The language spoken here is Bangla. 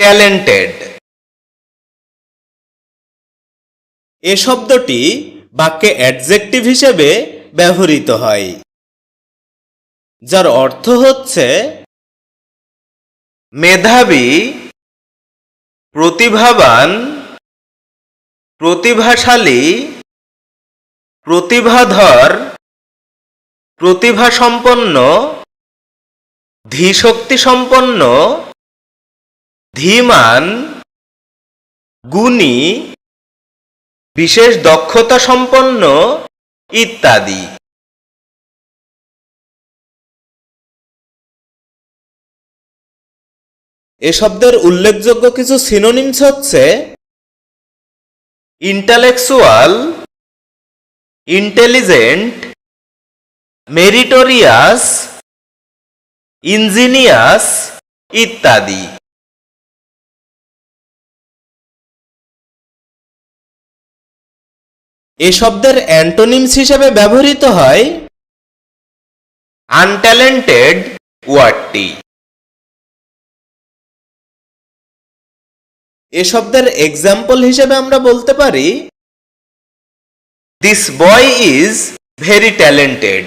ট্যালেন্টেড। এ শব্দটি বাক্যে অ্যাডজেক্টিভ হিসেবে ব্যবহৃত হয়, যার অর্থ হচ্ছে মেধাবী, প্রতিভাবান, প্রতিভাশালী, প্রতিভাধর, প্রতিভাসম্পন্ন ধীশক্তি সম্পন্ন ধীমান গুণী, বিশেষ দক্ষতা সম্পন্ন ইত্যাদি। এ শব্দের উল্লেখযোগ্য কিছু সিনোনিমস হচ্ছে ইন্টালেকচুয়াল ইন্টেলিজেন্ট মেরিটোরিয়াস ইঞ্জিনিয়াস ইত্যাদি। এ শব্দের অ্যান্টোনিমস হিসেবে ব্যবহৃত হয় আনট্যালেন্টেড ওয়ার্ডটি। এ শব্দের এক্সাম্পল হিসেবে আমরা বলতে পারি this boy is very talented